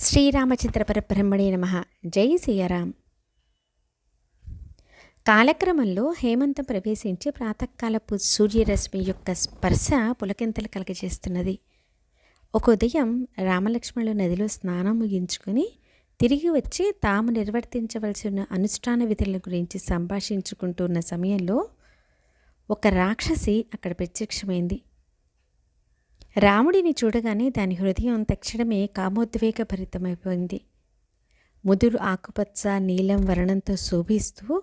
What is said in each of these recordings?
శ్రీరామచంద్ర పరబ్రహ్మణే నమ. జై సీయారాం కాలక్రమంలో హేమంతం ప్రవేశించి ప్రాతకాలపు సూర్యరశ్మి యొక్క స్పర్శ పులకింతలు కలగజేస్తున్నది. ఒక ఉదయం రామలక్ష్మణులు నదిలో స్నానం ముగించుకొని తిరిగి వచ్చి తాము నిర్వర్తించవలసిన అనుష్ఠాన విధుల గురించి సంభాషించుకుంటున్న సమయంలో ఒక రాక్షసి అక్కడ ప్రత్యక్షమైంది. రాముడిని చూడగానే దాని హృదయం తక్షణమే కామోద్వేగ భరితమైపోయింది ముదురు ఆకుపచ్చ నీలం వర్ణంతో శోభిస్తూ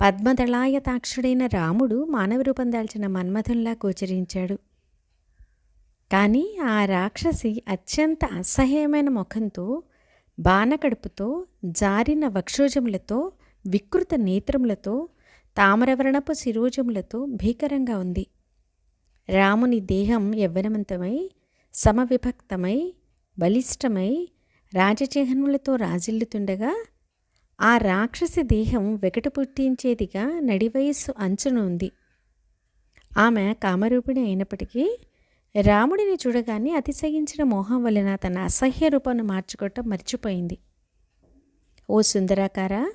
పద్మదళాయతాక్షుడైన రాముడు మానవ రూపం దాల్చిన మన్మథుల్లా గోచరించాడు. కానీ ఆ రాక్షసి అత్యంత అసహ్యమైన ముఖంతో బాణకడుపుతో జారిన వక్షోజములతో వికృత నేత్రములతో తామరవర్ణపు శిరోజములతో భీకరంగా ఉంది. రాముని దేహం యవ్వనవంతమై సమవిభక్తమై బలిష్టమై రాజచిహ్నములతో రాజిల్లుతుండగా ఆ రాక్షసి దేహం వెకట పుట్టించేదిగా నడివయస్సు అంచున ఉంది. ఆమె కామరూపిణి అయినప్పటికీ రాముడిని చూడగానే అతిశయించిన మోహం వలన తన అసహ్య రూపాన్ని మార్చుకోవటం మర్చిపోయింది. ఓ సుందరాకారా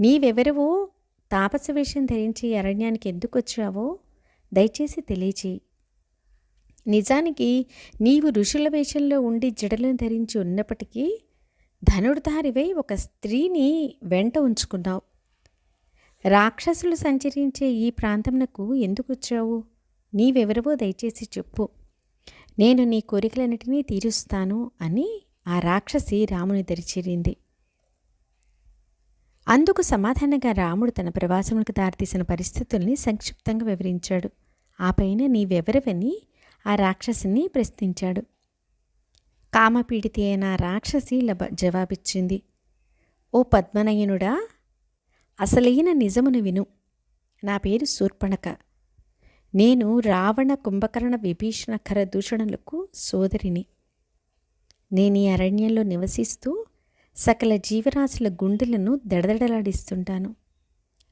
నీవెవరివో? తాపస వేషం ధరించి అరణ్యానికి ఎందుకు వచ్చావో దయచేసి తెలియచేయి. నిజానికి నీవు ఋషుల వేషంలో ఉండి జడలను ధరించి ఉన్నప్పటికీ ధనుర్ధారివై ఒక స్త్రీని వెంట ఉంచుకున్నావు. రాక్షసులు సంచరించే ఈ ప్రాంతంనకు ఎందుకు వచ్చావు? నీవెవరవో దయచేసి చెప్పు. నేను నీ కోరికలన్నిటినీ తీరుస్తాను అని ఆ రాక్షసి రాముని దరిచేరింది. అందుకు సమాధానంగా రాముడు తన ప్రవాసములకు దారితీసిన పరిస్థితుల్ని సంక్షిప్తంగా వివరించాడు. ఆ పైన నీవెవరవని ఆ రాక్షసిని ప్రశ్నించాడు. కామపీడితి అయిన రాక్షసి లబ జవాబిచ్చింది. ఓ పద్మనయనుడా అసలైన నిజమును విను. నా పేరు శూర్పణక. నేను రావణ కుంభకర్ణ విభీషణ ఖర దూషణలకు సోదరిని. నేను ఈ అరణ్యంలో నివసిస్తూ సకల జీవరాశుల గుండెలను దడదడలాడిస్తుంటాను.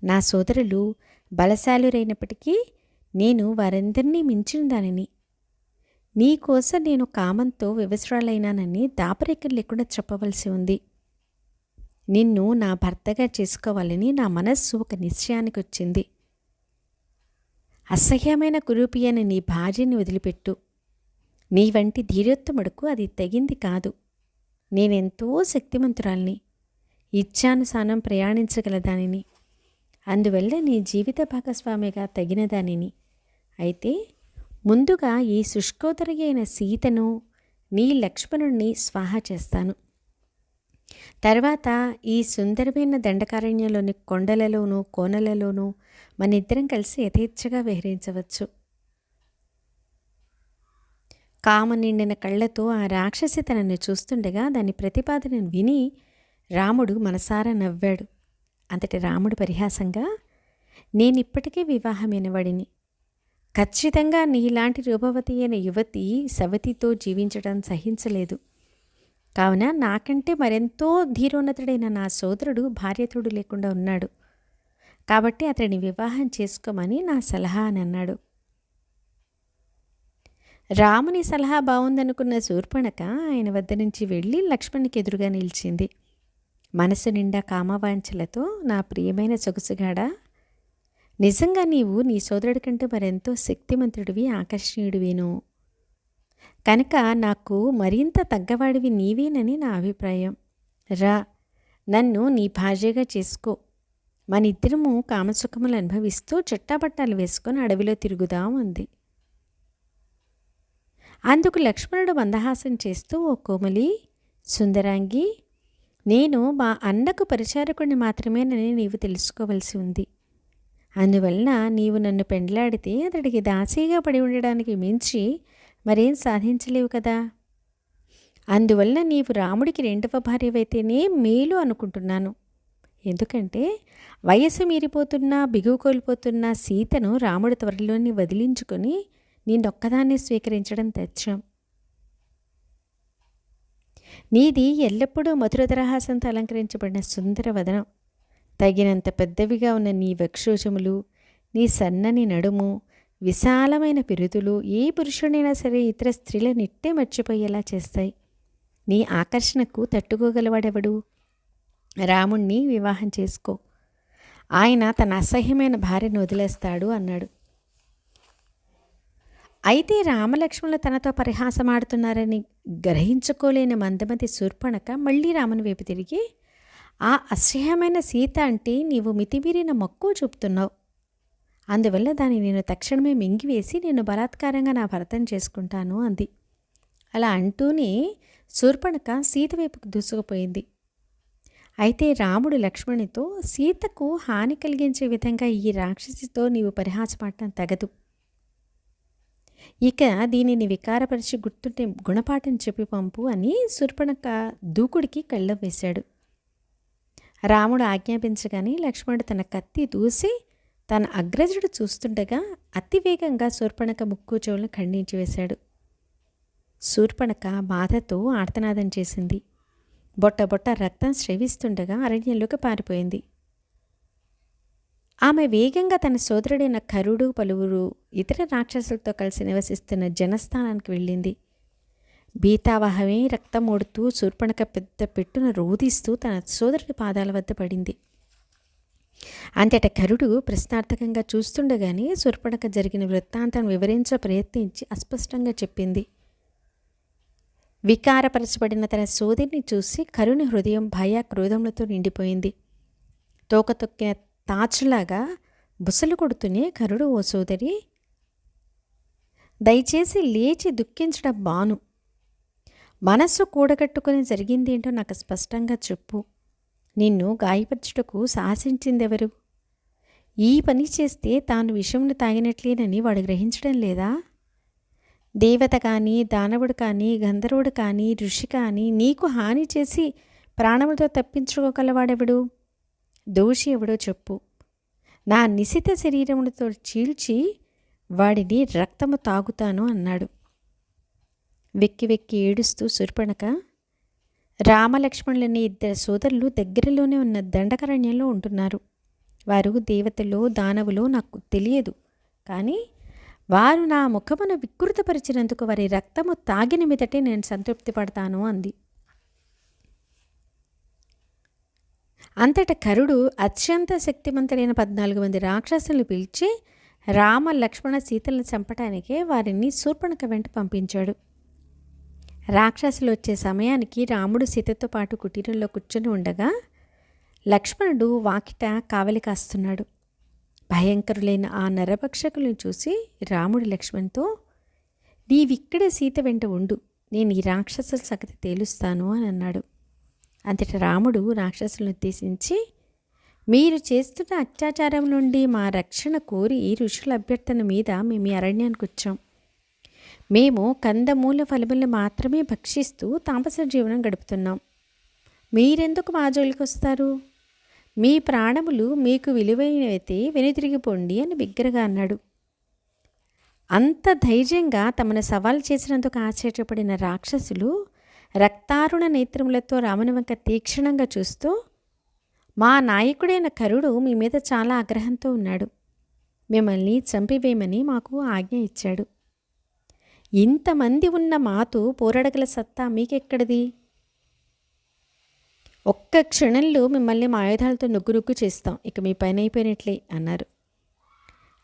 నా సోదరులు బలశాలురైనప్పటికీ నేను వారందరినీ మించిన దానిని. నీకోసం నేను కామంతో వివసరాలైనానని దాపరికం లేకుండా చెప్పవలసి ఉంది. నిన్ను నా భర్తగా చేసుకోవాలని నా మనస్సు ఒక నిశ్చయానికి వచ్చింది. అసహ్యమైన కురూపి అని నీ భార్యని వదిలిపెట్టు. నీ వంటి ధీరోత్తముడుకు అది తగింది కాదు. నేనెంతో శక్తిమంతురాల్ని. ఇచ్చానుసానం ప్రయాణించగల దానిని. అందువల్ల నీ జీవిత భాగస్వామిగా తగిన దానిని. అయితే ముందుగా ఈ శుష్కోదరి అయిన సీతను నీ లక్ష్మణుణ్ణి స్వాహ చేస్తాను. తర్వాత ఈ సుందరమైన దండకారణ్యంలోని కొండలలోనూ కోనలలోనూ మన ఇద్దరం కలిసి యథేచ్ఛగా విహరించవచ్చు. కామ నిండిన కళ్ళతో ఆ రాక్షసి తనని చూస్తుండగా దాని ప్రతిపాదనను విని రాముడు మనసారా నవ్వాడు. అంతటి రాముడు పరిహాసంగా నేనిప్పటికీ వివాహమైన వాడిని ఖచ్చితంగా నీలాంటి రూపవతి అయిన యువతి సవతితో జీవించడం సహించలేదు. కావున నాకంటే మరెంతో ధీరోన్నతుడైన నా సోదరుడు భార్యతోడు లేకుండా ఉన్నాడు. కాబట్టి అతడిని వివాహం చేసుకోమని నా సలహా అని అన్నాడు. రాముని సలహా బాగుందనుకున్న శూర్పణక ఆయన వద్ద నుంచి వెళ్ళి లక్ష్మణ్కి ఎదురుగా నిలిచింది. మనసు నిండా కామవాంఛలతో నా ప్రియమైన సొగసుగాడా నిజంగా నీవు నీ సోదరుడి కంటే మరెంతో శక్తిమంతుడివి ఆకర్షణీయుడివేను. కనుక నాకు మరింత తగ్గవాడివి నీవేనని నా అభిప్రాయం. రా నన్ను నీ భార్యగా చేసుకో. మన ఇద్దరము కామసుఖములు అనుభవిస్తూ చుట్టాబట్టాలు వేసుకొని అడవిలో తిరుగుదాం అంది. అందుకు లక్ష్మణుడు మందహాసం చేస్తూ ఓ కోమలి సుందరాంగి నేను మా అన్నకు పరిచారకుడిని మాత్రమేనని నీవు తెలుసుకోవలసి ఉంది. అందువలన నీవు నన్ను పెండ్లాడితే అతడికి దాసీగా పడి ఉండడానికి మించి మరేం సాధించలేవు కదా. అందువలన నీవు రాముడికి రెండవ భార్యవైతేనే మేలు అనుకుంటున్నాను. ఎందుకంటే వయస్సు మీరిపోతున్న బిగువు కోల్పోతున్న సీతను రాముడు త్వరలోని వదిలించుకొని నిన్నొక్కదాన్ని స్వీకరించడం తెచ్చాం. నీది ఎల్లప్పుడూ మధురధరహాసంతో అలంకరించబడిన సుందర వదనం. తగినంత పెద్దవిగా ఉన్న నీ వక్షోజములు నీ సన్నని నడుము విశాలమైన పిరుదులు ఏ పురుషుడైనా సరే ఇతర స్త్రీల నిట్టే మర్చిపోయేలా చేస్తాయి. నీ ఆకర్షణకు తట్టుకోగలవాడెవడు? రాముణ్ణి వివాహం చేసుకో. ఆయన తన అసహ్యమైన భార్యను వదిలేస్తాడు అన్నాడు. అయితే రామలక్ష్మణులు తనతో పరిహాసమాడుతున్నారని గ్రహించుకోలేని మందమతి శూర్పణక మళ్ళీ రాముని వైపు తిరిగి ఆ అసహ్యమైన సీత అంటే నీవు మితిమీరిన మక్కువ చూపుతున్నావు. అందువల్ల దాన్ని నేను తక్షణమే మింగివేసి నేను బలాత్కారంగా నా భర్తను చేసుకుంటాను అంది. అలా అంటూనే శూర్పణక సీత వైపుకు దూసుకుపోయింది. అయితే రాముడు లక్ష్మణితో సీతకు హాని కలిగించే విధంగా ఈ రాక్షసితో నీవు పరిహాసపడటం తగదు. ఇక దీనిని వికారపరిచి గుర్తుంటే గుణపాఠం చెప్పి పంపు అని శూర్పణక దూకుడికి కళ్ళం వేశాడు. రాముడు ఆజ్ఞాపించగానే లక్ష్మణుడు తన కత్తి దూసి తన అగ్రజుడు చూస్తుండగా అతివేగంగా శూర్పణక ముక్కు చెవులను ఖండించి వేశాడు. శూర్పణక బాధతో ఆర్తనాదం చేసింది. బొట్ట బొట్ట రక్తం స్రవిస్తుండగా అరణ్యంలోకి పారిపోయింది. ఆమె వేగంగా తన సోదరుడైన కరుడు పలువురు ఇతర రాక్షసులతో కలిసి నివసిస్తున్న జనస్థానానికి వెళ్ళింది. బీతావహమే రక్తం ఓడుతూ శూర్పణక పెద్ద పెట్టున రోధిస్తూ తన సోదరుడి పాదాల వద్ద పడింది. అంతట కరుడు ప్రశ్నార్థకంగా చూస్తుండగానే శూర్పణక జరిగిన వృత్తాంతం వివరించ ప్రయత్నించి అస్పష్టంగా చెప్పింది. వికారపరచబడిన తన సోదరిని చూసి కరుని హృదయం భయ క్రోధములతో నిండిపోయింది. తోక తొక్కిన తాచులాగా బుసలు కొడుతూనే కరుడు ఓ సోదరి దయచేసి లేచి దుఃఖించడం బాను. మనస్సు కూడగట్టుకుని జరిగిందేంటో నాకు స్పష్టంగా చెప్పు. నిన్ను గాయపరచుటకు సాహసించిందెవరు? ఈ పని చేస్తే తాను విషమును తాగినట్లేనని వాడు గ్రహించడం లేదా? దేవత కానీ దానవుడు కానీ గంధర్వుడు కానీ ఋషి కానీ నీకు హాని చేసి ప్రాణములతో తప్పించుకోగలవాడెవడు? దోషి ఎవడో చెప్పు. నా నిశిత శరీరములతో చీల్చి వాడిని రక్తము తాగుతాను అన్నాడు. వెక్కి వెక్కి ఏడుస్తూ సుర్పణక రామలక్ష్మణులనే ఇద్దరు సోదరులు దగ్గరలోనే ఉన్న దండకరణ్యంలో ఉంటున్నారు. వారు దేవతలో దానవులో నాకు తెలియదు. కానీ వారు నా ముఖమును వికృతపరిచినందుకు వారి రక్తము తాగిన మీదటే నేను సంతృప్తి పడతాను అంది. అంతట కరుడు అత్యంత శక్తివంతుడైన పద్నాలుగు మంది రాక్షసులు పిలిచి రామ లక్ష్మణ సీతలను చంపటానికే వారిని శూర్పణక వెంట పంపించాడు. రాక్షసులు వచ్చే సమయానికి రాముడు సీతతో పాటు కుటీరంలో కూర్చొని ఉండగా లక్ష్మణుడు వాకిట కావలి కాస్తున్నాడు. భయంకరులైన ఆ నరభక్షకులను చూసి రాముడు లక్ష్మణ్తో నీవిక్కడే సీత వెంట ఉండు నేను ఈ రాక్షసుల సంగతి తేలుస్తాను అని అన్నాడు. అంతట రాముడు రాక్షసులను ఉద్దేశించి మీరు చేస్తున్న అత్యాచారం నుండి మా రక్షణ కోరి ఋషుల అభ్యర్థన మీద మేము ఈ అరణ్యానికి వచ్చాం. మేము కందమూల ఫలములను మాత్రమే భక్షిస్తూ తాపస జీవనం గడుపుతున్నాం. మీరెందుకు మా జోలికి వస్తారు? మీ ప్రాణములు మీకు విలువైనవైతే వెనుతిరిగిపోండి అని బిగ్గరగా అన్నాడు. అంత ధైర్యంగా తమను సవాల్ చేసినందుకు ఆశ్చర్యపడిన రాక్షసులు రక్తారుణ నేత్రములతో రాముని వంక తీక్షణంగా చూస్తూ మా నాయకుడైన కరుడు మీ మీద చాలా ఆగ్రహంతో ఉన్నాడు. మిమ్మల్ని చంపివేయమని మాకు ఆజ్ఞ ఇచ్చాడు. ఇంతమంది ఉన్న మాతు పోరాడగల సత్తా మీకెక్కడిది? ఒక్క క్షణంలో మిమ్మల్ని మా ఆయుధాలతో నొగ్గు నొగ్గు చేస్తాం. ఇక మీ పైన అయిపోయినట్లే అన్నారు.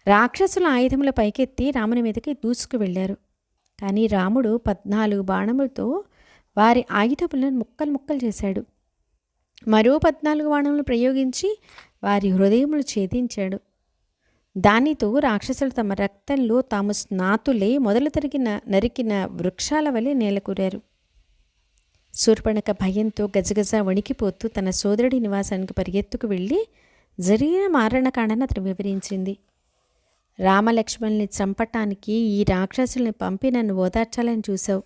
రాక్షసుల ఆయుధముల పైకెత్తి రాముని మీదకి దూసుకు వెళ్ళారు. కానీ రాముడు పద్నాలుగు బాణములతో వారి ఆయుధములను ముక్కలు ముక్కలు చేశాడు. మరో పద్నాలుగు బాణములు ప్రయోగించి వారి హృదయములు ఛేదించాడు. దానితో రాక్షసులు తమ రక్తంలో తాము స్నాతులై మొదలు తరిగిన నరికిన వృక్షాల వలె నేలకూరారు. శూర్పణక భయంతో గజగజ వణికిపోతూ తన సోదరుడి నివాసానికి పరిగెత్తుకు వెళ్ళి జరిగిన మారణకాండను అతను వివరించింది. రామలక్ష్మణ్ని చంపటానికి ఈ రాక్షసుల్ని పంపి నన్ను ఓదార్చాలని చూశావు.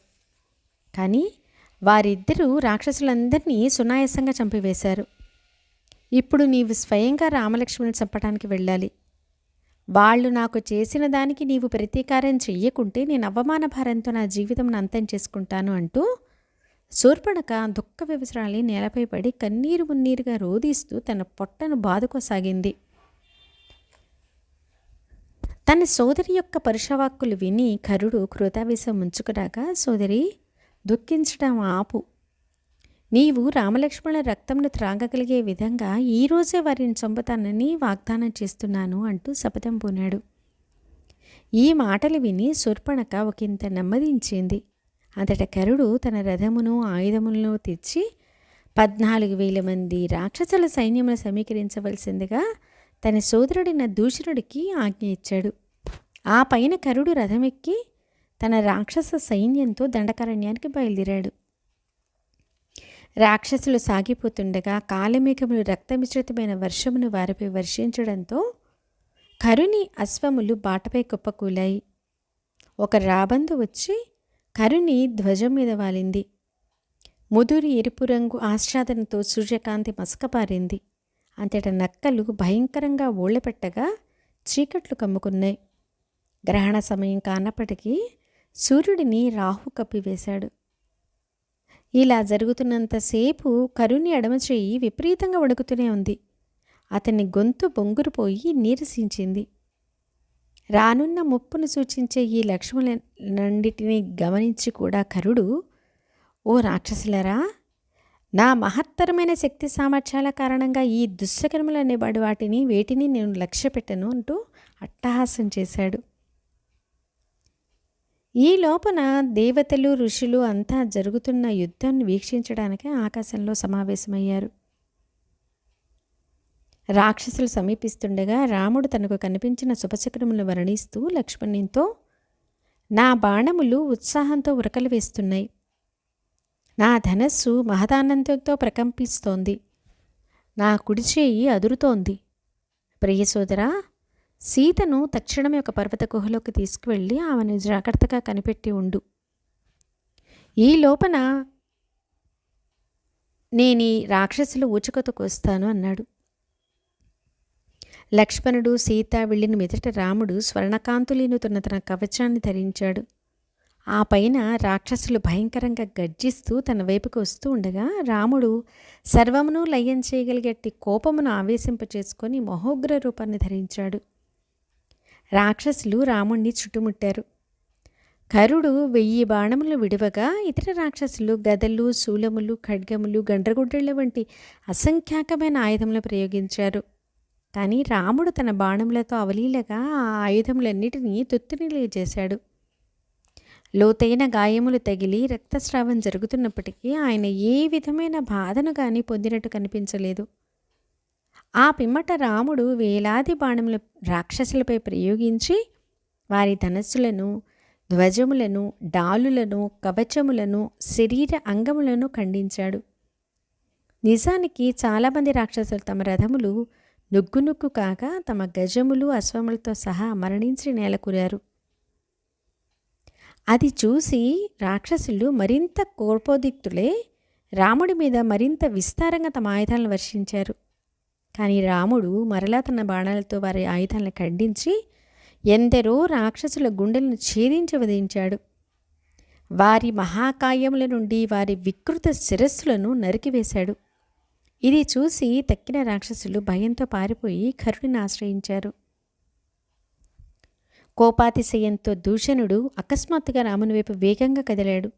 కానీ వారిద్దరూ రాక్షసులందరినీ సునాయాసంగా చంపివేశారు. ఇప్పుడు నీవు స్వయంగా రామలక్ష్మణ్ని చంపడానికి వెళ్ళాలి. వాళ్ళు నాకు చేసిన దానికి నీవు ప్రతీకారం చెయ్యకుంటే నేను అవమాన భారంతో నా జీవితం అంతం చేసుకుంటాను అంటూ శూర్పణక దుఃఖ వివసరాలి నేలపై పడి కన్నీరు మున్నీరుగా రోధిస్తూ తన పొట్టను బాదుకోసాగింది. తన సోదరి యొక్క పరుషవాక్కులు విని కరుడు కృతావేశం ముంచుకురాగా సోదరి దుఃఖించడం ఆపు. నీవు రామలక్ష్మణుల రక్తంను త్రాగగలిగే విధంగా ఈరోజే వారిని చంపుతానని వాగ్దానం చేస్తున్నాను అంటూ శపథం పూనాడు. ఈ మాటలు విని శూర్పణక ఒకంత నెమ్మదించింది. అంతట కరుడు తన రథమును ఆయుధములను తెచ్చి పద్నాలుగు వేల మంది రాక్షసుల సైన్యమును సమీకరించవలసిందిగా తన సోదరుడైన దూషణుడికి ఆజ్ఞ ఇచ్చాడు. ఆ పైన కరుడు రథమెక్కి తన రాక్షస సైన్యంతో దండకారణ్యానికి బయలుదేరాడు. రాక్షసులు సాగిపోతుండగా కాలమేఘములు రక్తమిశ్రితమైన వర్షమును వారిపై వర్షించడంతో కరుని అశ్వములు బాటపై కుప్పకూలాయి. ఒక రాబందు వచ్చి కరుని ధ్వజం మీద వాలింది. ముదురు ఎరుపు రంగు ఆశ్వాదనతో సూర్యకాంతి మసకపారింది అంతట నక్కలు భయంకరంగా ఊళ్ళపెట్టగా చీకట్లు కమ్ముకున్నాయి. గ్రహణ సమయం కానప్పటికీ సూర్యుడిని రాహు కప్పివేశాడు. ఇలా జరుగుతున్నంతసేపు కరుణి ఎడమ చేయి విపరీతంగా వణుకుతూనే ఉంది. అతని గొంతు బొంగురుపోయి నీరసించింది. రానున్న ముప్పును సూచించే ఈ లక్ష్మణులన్నిటినీ గమనించి కూడా కరుడు ఓ రాక్షసులరా! నా మహత్తరమైన శక్తి సామర్థ్యాల కారణంగా ఈ దుస్సకరములు అనేవాడు వాటిని వేటిని నేను లక్ష్య పెట్టను అంటూ అట్టహాసం చేశాడు. ఈ లోపల దేవతలు ఋషులు అంతా జరుగుతున్న యుద్ధాన్ని వీక్షించడానికి ఆకాశంలో సమావేశమయ్యారు. రాక్షసులు సమీపిస్తుండగా రాముడు తనకు కనిపించిన శుభచక్రములు వర్ణిస్తూ లక్ష్మణునితో నా బాణములు ఉత్సాహంతో ఉరకలు వేస్తున్నాయి. నా ధనస్సు మహదానందంతో ప్రకంపిస్తోంది. నా కుడిచేయి అదురుతోంది. ప్రియసోదరా సీతను తక్షణం యొక్క పర్వత గుహలోకి తీసుకువెళ్ళి ఆమెను జాగ్రత్తగా కనిపెట్టి ఉండు. ఈ లోపల నేను ఈ రాక్షసులు ఊచకతకు వస్తాను అన్నాడు. లక్ష్మణుడు సీత వెళ్ళిన మెదట రాముడు స్వర్ణకాంతులీనుతున్న తన కవచాన్ని ధరించాడు. ఆ పైన రాక్షసులు భయంకరంగా గర్జిస్తూ తన వైపుకు వస్తూ ఉండగా రాముడు సర్వమును లయం చేయగలిగేటి కోపమును ఆవేశింపచేసుకొని మహోగ్ర రూపాన్ని ధరించాడు. రాక్షసులు రాముణ్ణి చుట్టుముట్టారు. కరుడు వెయ్యి బాణములు విడవగా ఇతర రాక్షసులు గదలు శూలములు ఖడ్గములు గండ్రగుడ్డల వంటి అసంఖ్యాకమైన ఆయుధములు ప్రయోగించారు. కానీ రాముడు తన బాణములతో అవలీలగా ఆ ఆయుధములన్నిటినీ తుత్తునిలు చేశాడు. లోతైన గాయములు తగిలి రక్తస్రావం జరుగుతున్నప్పటికీ ఆయన ఏ విధమైన బాధను కానీ పొందినట్టు కనిపించలేదు. ఆ పిమ్మట రాముడు వేలాది బాణముల రాక్షసులపై ప్రయోగించి వారి ధనస్సులను ధ్వజములను డాలులను కవచములను శరీర అంగములను ఖండించాడు. నిజానికి చాలామంది రాక్షసులు తమ రథములు నుగ్గు నుగ్గు కాక తమ గజములు అశ్వములతో సహా మరణించి నేలకూరారు అది చూసి రాక్షసులు మరింత కోపోదిక్తులే రాముడి మీద మరింత విస్తారంగా తమ ఆయుధాలను వర్షించారు. కానీ రాముడు మరలా తన బాణాలతో వారి ఆయుధాలను ఖండించి ఎందరో రాక్షసుల గుండెలను ఛేదించి వధించాడు. వారి మహాకాయముల నుండి వారి వికృత శిరస్సులను నరికివేశాడు. ఇది చూసి తక్కిన రాక్షసులు భయంతో పారిపోయి కరుణిని ఆశ్రయించారు. కోపాతిశయంతో దూషణుడు అకస్మాత్తుగా రాముని వైపు వేగంగా కదిలాడు.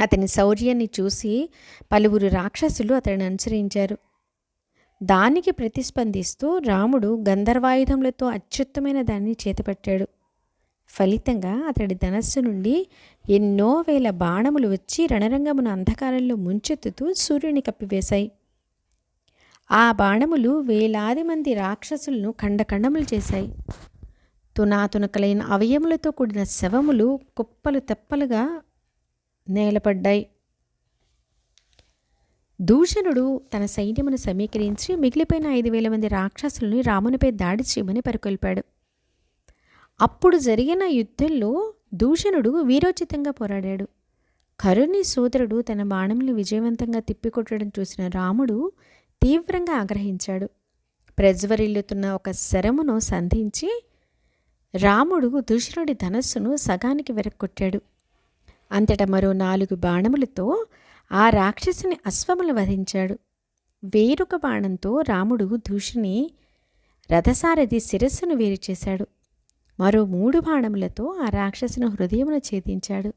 అతని శౌర్యాన్ని చూసి పలువురు రాక్షసులు అతడిని అనుసరించారు. దానికి ప్రతిస్పందిస్తూ రాముడు గంధర్వాయుధములతో అత్యుత్తమైన దాన్ని చేతపట్టాడు. ఫలితంగా అతడి ధనస్సు నుండి ఎన్నో వేల బాణములు వచ్చి రణరంగమును అంధకారంలో ముంచెత్తుతూ సూర్యుని కప్పివేశాయి. ఆ బాణములు వేలాది మంది రాక్షసులను ఖండఖండములు చేశాయి. తునాతునకలైన అవయములతో కూడిన శవములు కుప్పలు తెప్పలుగా నేలపడ్డాయి. దూషణుడు తన సైన్యమును సమీకరించి మిగిలిపోయిన ఐదు వేల మంది రాక్షసులను రామునిపై దాడి చేయమని పరికొల్పాడు అప్పుడు జరిగిన యుద్ధంలో దూషణుడు వీరోచితంగా పోరాడాడు. కరుణి సోదరుడు తన బాణములు విజయవంతంగా తిప్పికొట్టడం చూసిన రాముడు తీవ్రంగా ఆగ్రహించాడు. ప్రజ్వరిల్లుతున్న ఒక శరమును సంధించి రాముడు దుష్ణుడి ధనస్సును సగానికి వెరక్కొట్టాడు. అంతట మరో నాలుగు బాణములతో ఆ రాక్షసుని అశ్వములు వధించాడు. వేరొక బాణంతో రాముడు దూషిని రథసారథి శిరస్సును వేరు చేశాడు. మరో మూడు బాణములతో ఆ రాక్షసును హృదయమును ఛేదించాడు.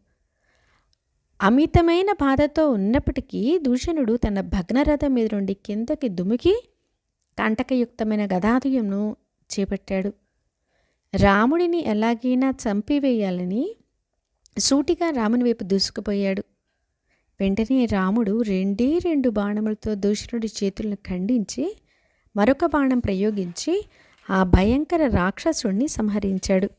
అమితమైన బాధతో ఉన్నప్పటికీ దూషణుడు తన భగ్నరథం మీద నుండి కిందకి దుమికి కంటకయుక్తమైన గదాదయంను చేపట్టాడు. రాముడిని ఎలాగైనా చంపివేయాలని సూటిగా రాముని వైపు దూసుకుపోయాడు. వెంటనే రాముడు రెండే రెండు బాణములతో దూషణుడి చేతులను ఖండించి మరొక బాణం ప్రయోగించి ఆ భయంకర రాక్షసుణ్ణి సంహరించాడు.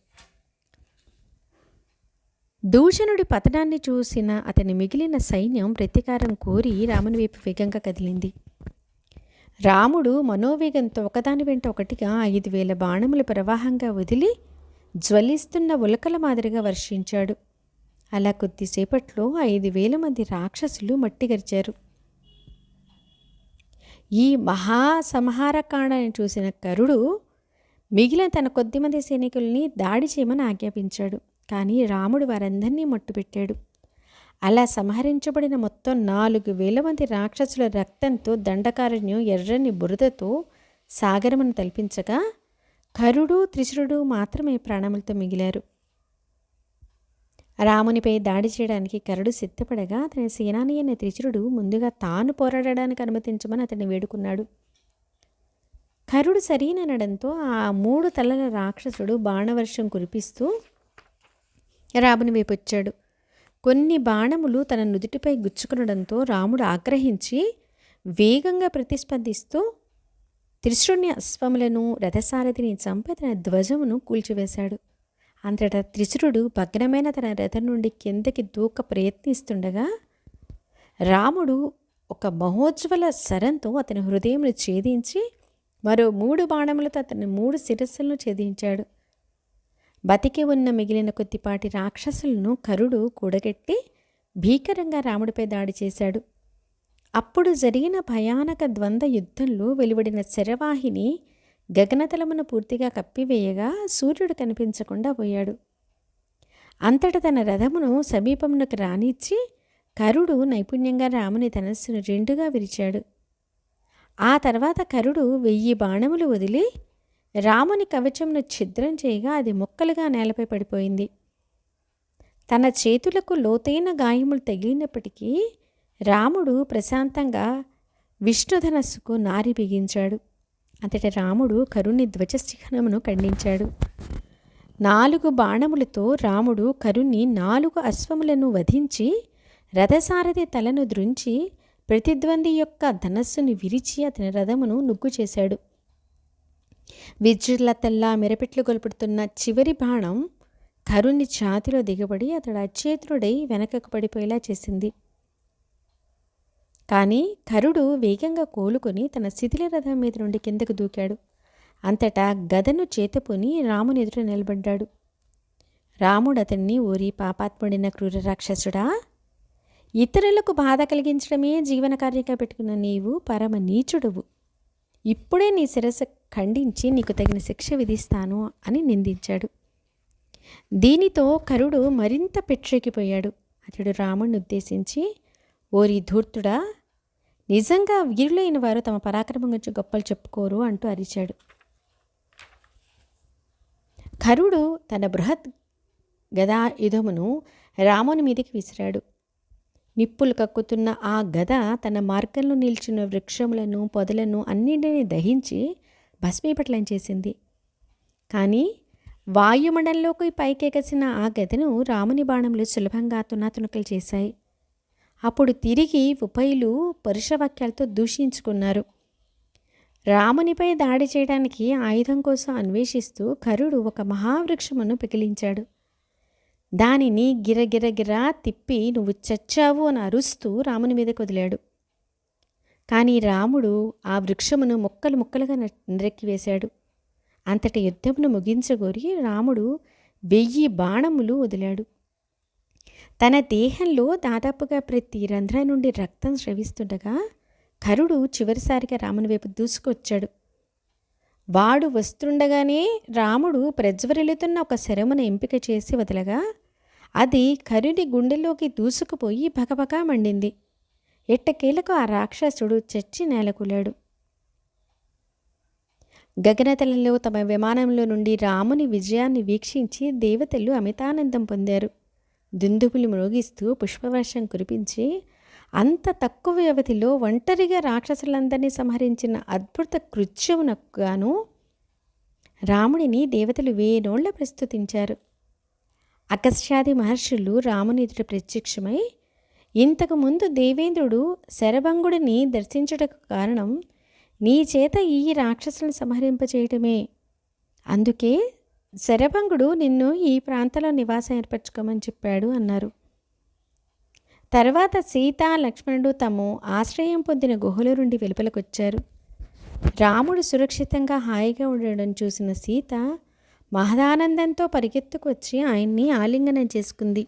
దూషణుడి పతనాన్ని చూసిన అతని మిగిలిన సైన్యం ప్రతీకారం కోరి రాముని వైపు వేగంగా కదిలింది. రాముడు మనోవేగంతో ఒకదాని వెంట ఒకటిగా ఐదు వేల బాణముల ప్రవాహంగా వదిలి జ్వలిస్తున్న ఉలకల మాదిరిగా వర్షించాడు. అలా కొద్దిసేపట్లో ఐదు వేల మంది రాక్షసులు మట్టిగరిచారు. ఈ మహా చూసిన కరుడు మిగిలిన తన కొద్దిమంది సైనికుల్ని దాడి చేయమని ఆజ్ఞాపించాడు. కానీ రాముడు వారందరినీ మట్టుపెట్టాడు. అలా సంహరించబడిన మొత్తం నాలుగు వేల మంది రాక్షసుల రక్తంతో దండకారణ్యం ఎర్రని బురదతో సాగరమును తల్పించగా కరుడు త్రిశురుడు మాత్రమే ప్రాణములతో మిగిలారు. రామునిపై దాడి చేయడానికి కరుడు సిద్ధపడగా అతని సేనాని అయిన త్రిచురుడు ముందుగా తాను పోరాడడానికి అనుమతించమని అతన్ని వేడుకున్నాడు. కరుడు సరైనడంతో ఆ మూడు తలల రాక్షసుడు బాణవర్షం కురిపిస్తూ రాముని వైపు వచ్చాడు. కొన్ని బాణములు తన నుదుటిపై గుచ్చుకునడంతో రాముడు ఆగ్రహించి వేగంగా ప్రతిస్పందిస్తూ త్రిశూణ్య అశ్వములను రథసారథిని చంపి తన ధ్వజమును కూల్చివేశాడు. అంతటా త్రిశురుడు భగ్నమైన తన రథం నుండి కిందకి దూక ప్రయత్నిస్తుండగా రాముడు ఒక మహోజ్వల సరంతో అతని హృదయంను ఛేదించి మరో మూడు బాణములతో అతని మూడు శిరస్సులను ఛేదించాడు. బతికి ఉన్న మిగిలిన కొద్దిపాటి రాక్షసులను కరుడు కూడగట్టి భీకరంగా రాముడిపై దాడి చేశాడు. అప్పుడు జరిగిన భయానక ద్వంద్వ యుద్ధంలో వెలువడిన శరవాహిని గగనతలమును పూర్తిగా కప్పివేయగా సూర్యుడు కనిపించకుండా పోయాడు. అంతట తన రథమును సమీపమునకు రానిచ్చి కరుడు నైపుణ్యంగా రాముని ధనస్సును రెండుగా విరిచాడు. ఆ తర్వాత కరుడు వెయ్యి బాణములు వదిలి రాముని కవచంను ఛిద్రం చేయగా అది ముక్కలుగా నేలపై పడిపోయింది. తన చేతులకు లోతైన గాయములు తగిలినప్పటికీ రాముడు ప్రశాంతంగా విష్ణుధనస్సుకు నారి బిగించాడు. అంతటి రాముడు కరుణి ధ్వజశిఖనమును ఖండించాడు. నాలుగు బాణములతో రాముడు కరుణి నాలుగు అశ్వములను వధించి రథసారథి తలను ద్రుంచి ప్రతిద్వంది యొక్క ధనస్సును విరిచి అతని రథమును నుగ్గు చేశాడు. విద్యుల్లతల్లా మిరపెట్లు గొలుపుడుతున్న చివరి బాణం కరుణి ఛాతిలో దిగబడి అతడు అచేతుడై వెనకకు పడిపోయేలా చేసింది. కానీ కరుడు వేగంగా కోలుకొని తన శిథిల రథం మీద నుండి కిందకు దూకాడు. అంతటా గదను చేతపుని రాముని ఎదుట నిలబడ్డాడు. రాముడు అతన్ని ఓరి పాపాత్ముడిన క్రూర రాక్షసుడా! ఇతరులకు బాధ కలిగించడమే జీవన కార్యంగా పెట్టుకున్న నీవు పరమ నీచుడువు. ఇప్పుడే నీ శిరస్సు ఖండించి నీకు తగిన శిక్ష విధిస్తాను అని నిందించాడు. దీనితో కరుడు మరింత పెట్రెక్కిపోయాడు. అతడు రాముడిని ఉద్దేశించి ఓరి ధూర్తుడా! నిజంగా వీరులైన వారు తమ పరాక్రమం గురించి గొప్పలు చెప్పుకోరు అంటూ అరిచాడు. కరుడు తన బృహత్ గదా యుధమును రాముని మీదకి విసిరాడు. నిప్పులు కక్కుతున్న ఆ గద తన మార్గంలో నిల్చున్న వృక్షములను పొదలను అన్నింటినీ దహించి భస్మీపట్లం చేసింది. కానీ వాయుమండలంలోకి పైకెగసిన ఆ గదను రాముని బాణములు సులభంగా తునాతునకలు చేశాయి. అప్పుడు తిరిగి ఉభయులు పరుషవాక్యాలతో దూషించుకున్నారు. రామునిపై దాడి చేయడానికి ఆయుధం కోసం అన్వేషిస్తూ కరుడు ఒక మహావృక్షమును పికిలించాడు. దానిని గిరగిరగిరా తిప్పి నువ్వు చచ్చావు అని అరుస్తూ రాముని మీద వదిలాడు. కానీ రాముడు ఆ వృక్షమును ముక్కలు ముక్కలుగా నిరెక్కివేశాడు అంతటి యుద్ధమును ముగించగోరి రాముడు వెయ్యి బాణములు వదిలాడు. తన దేహంలో దాదాపుగా ప్రతి రంధ్రం నుండి రక్తం స్రవిస్తుండగా కరుడు చివరిసారిగా రాముని వైపు దూసుకొచ్చాడు. వాడు వస్తుండగానే రాముడు ప్రజ్వరిల్లుతున్న ఒక శరమును ఎంపిక చేసి వదలగా అది కరుని గుండెలోకి దూసుకుపోయి భగభగా మండింది. ఎట్టకేలకు ఆ రాక్షసుడు చచ్చి నేలకూలాడు గగనతలలో తమ విమానంలో నుండి రాముని విజయాన్ని వీక్షించి దేవతలు అమితానందం పొందారు. దుందుబులు మ్రోగిస్తూ పుష్పవర్షం కురిపించి అంత తక్కువ వ్యవధిలో ఒంటరిగా రాక్షసులందరినీ సంహరించిన అద్భుత కృత్యమునకు గాను రాముడిని దేవతలు వేనోళ్ళ ప్రస్తుతించారు. అకస్యాది మహర్షులు రాముని ఎదుట ప్రత్యక్షమై ఇంతకుముందు దేవేంద్రుడు శరభంగుడిని దర్శించుటకు కారణం నీ చేత ఈ రాక్షసులను సంహరింపచేయటమే. అందుకే శరభంగుడు నిన్ను ఈ ప్రాంతంలో నివాసం ఏర్పరచుకోమని చెప్పాడు అన్నారు. తర్వాత సీత లక్ష్మణుడు తాము ఆశ్రయం పొందిన గుహల నుండి వెలుపలకొచ్చారు. రాముడు సురక్షితంగా హాయిగా ఉండడం చూసిన సీత మహదానందంతో పరిగెత్తుకొచ్చి ఆయన్ని ఆలింగనం చేసుకుంది.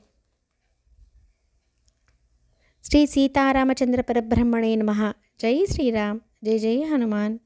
శ్రీ సీతారామచంద్ర పరబ్రహ్మణే నమ. జై శ్రీరామ్. జై జై హనుమాన్.